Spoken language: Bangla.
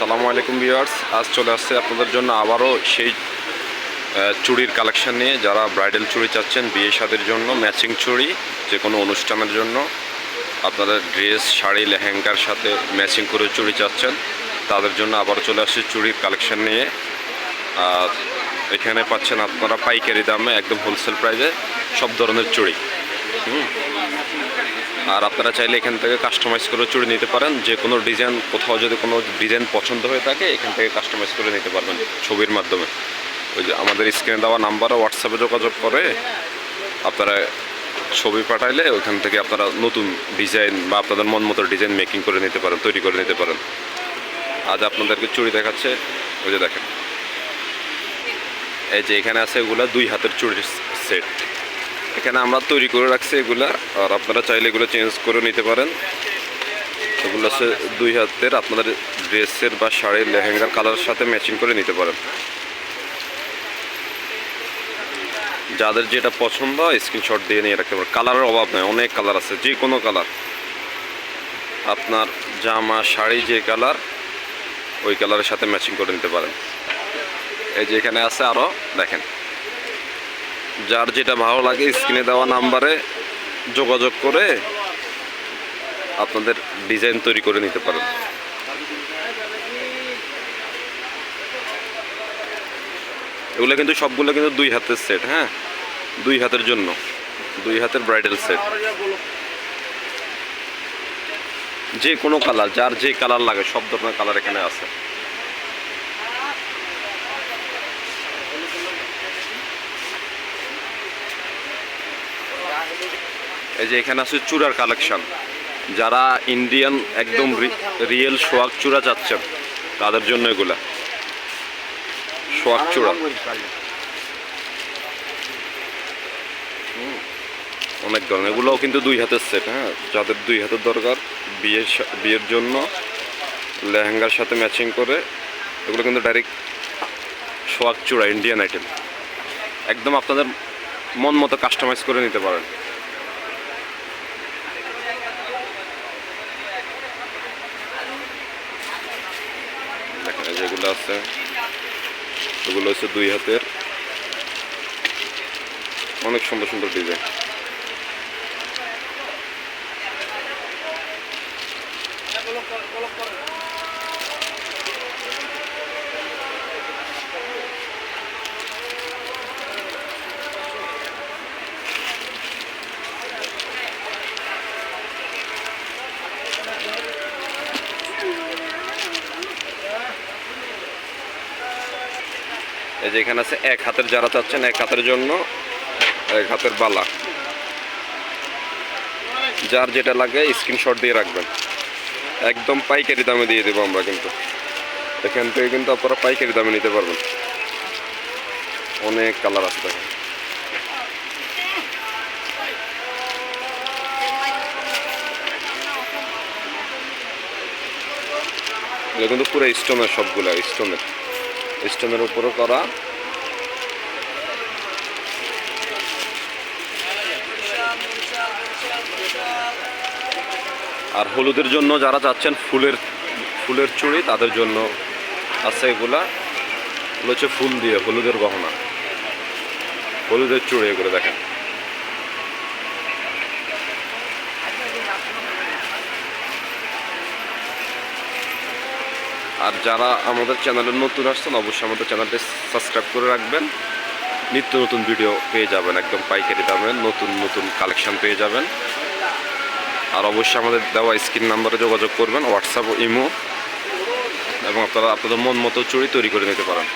আসসালামু আলাইকুম ভিউয়ার্স। আজ চলে আসছে আপনাদের জন্য আবারও সেই চুড়ির কালেকশন নিয়ে যারা ব্রাইডাল চুড়ি চাচ্ছেন বিয়ে শাদির জন্য, ম্যাচিং চুড়ি যে কোনো অনুষ্ঠানের জন্য, আপনাদের ড্রেস, শাড়ি, লেহেঙ্গার সাথে ম্যাচিং করে চুড়ি চাচ্ছেন, তাদের জন্য আবারও চলে আসছে চুড়ির কালেকশান নিয়ে। আর এখানে পাচ্ছেন আপনারা পাইকারি দামে একদম হোলসেল প্রাইসে সব ধরনের চুড়ি। আর আপনারা চাইলে এখান থেকে কাস্টমাইজ করে চুড়ি নিতে পারেন। যে কোনো ডিজাইন কোথাও যদি কোনো ডিজাইন পছন্দ হয়ে থাকে, এখান থেকে কাস্টমাইজ করে নিতে পারবেন ছবির মাধ্যমে। ওই যে আমাদের স্ক্রিনে দেওয়া নাম্বারে হোয়াটসঅ্যাপে যোগাযোগ করে আপনারা ছবি পাঠাইলে ওইখান থেকে আপনারা নতুন ডিজাইন বা আপনাদের মন মতো ডিজাইন মেকিং করে নিতে পারেন, তৈরি করে নিতে পারেন। আজ আপনাদেরকে চুড়ি দেখাচ্ছে, ওই যে দেখেন। এই যে এখানে আছে এগুলা দুই হাতের চুড়ির সেট এখানে আমরা তৈরি করে রাখছি এগুলা। আর আপনারা চাইলে এগুলো চেঞ্জ করে নিতে পারেন। এগুলো আছে দুই হাতের আপনাদের ড্রেসের বা শাড়ির লেহেঙ্গার কালারের সাথে ম্যাচিং করে নিতে পারেন। যাদের যেটা পছন্দ স্ক্রিনশট দিয়ে নিয়ে রাখতে পারেন। কালারের অভাব নেই, অনেক কালার আছে, যে কোনো কালার আপনার জামা, শাড়ি যে কালার ওই কালারের সাথে ম্যাচিং করে নিতে পারেন। এই যে এখানে আছে আরও দেখেন। যার যেটা ভালো লাগে স্ক্রিনে দেওয়া নাম্বারে যোগাযোগ করে আপনাদের ডিজাইন তৈরি করে নিতে পারেন। এগুলো কিন্তু সবগুলো কিন্তু দুই হাতের সেট হ্যাঁ? দুই হাতের জন্য। দুই হাতের ব্রাইডাল সেট যে কোনো কালার যার যে কালার লাগে, সব ধরনের কালার এখানে আছে। এই যে এখানে আছে চূড়ার কালেকশন যারা ইন্ডিয়ান একদম রিয়েল সোয়াগ চূড়া চাচ্ছেন, তাদের জন্য এগুলা। সোয়াগ চূড়া। অনেক ধরনের। এগুলোও কিন্তু দুই হাতের সেট হ্যাঁ? যাদের দুই হাতের দরকার, বিয়ের বিয়ের জন্য, লেহেঙ্গার সাথে ম্যাচিং করে, এগুলো কিন্তু ডাইরেক্ট সোয়াগ চূড়া ইন্ডিয়ান আইটেম একদম আপনাদের মন মতো কাস্টমাইজ করে নিতে পারেন। যেগুলো আছে ওগুলো হচ্ছে দুই হাতের। অনেক সুন্দর সুন্দর ডিজাইন। এই যে এখানে আছে এক হাতের যারা চাচ্ছেন, এক হাতের জন্য, এক হাতের বালা। যার যেটা লাগে স্ক্রিনশট দিয়ে রাখবেন। একদম পাইকারি দামে দিয়ে দেবো আমরা কিন্তু। এখান থেকে কিন্তু আপনারা পাইকারি দামে নিতে পারবেন। অনেক কালার আছে দেখেন। কিন্তু পুরো স্টোনের সবগুলো স্টোনের স্টোনের উপরে করা। আর হলুদের জন্য যারা চাচ্ছেন ফুলের ফুলের চুড়ি, তাদের জন্য আছে এগুলা। এগুলো হচ্ছে ফুল দিয়ে, হলুদের গহনা। হলুদের চুড়ি এগুলো দেখেন। আর যারা আমাদের চ্যানেলে নতুন আসছেন, অবশ্যই আমাদের চ্যানেলটি সাবস্ক্রাইব করে রাখবেন। নিত্য নতুন ভিডিও পেয়ে যাবেন, একদম পাইকারি দামে। নতুন নতুন কালেকশন পেয়ে যাবেন। আর অবশ্যই আমাদের দেওয়া স্ক্রিন নাম্বারে যোগাযোগ করবেন, হোয়াটসঅ্যাপ, ইমো। এবং আপনারা, আপনাদের মন মতো চুরি তৈরি করে নিতে পারেন।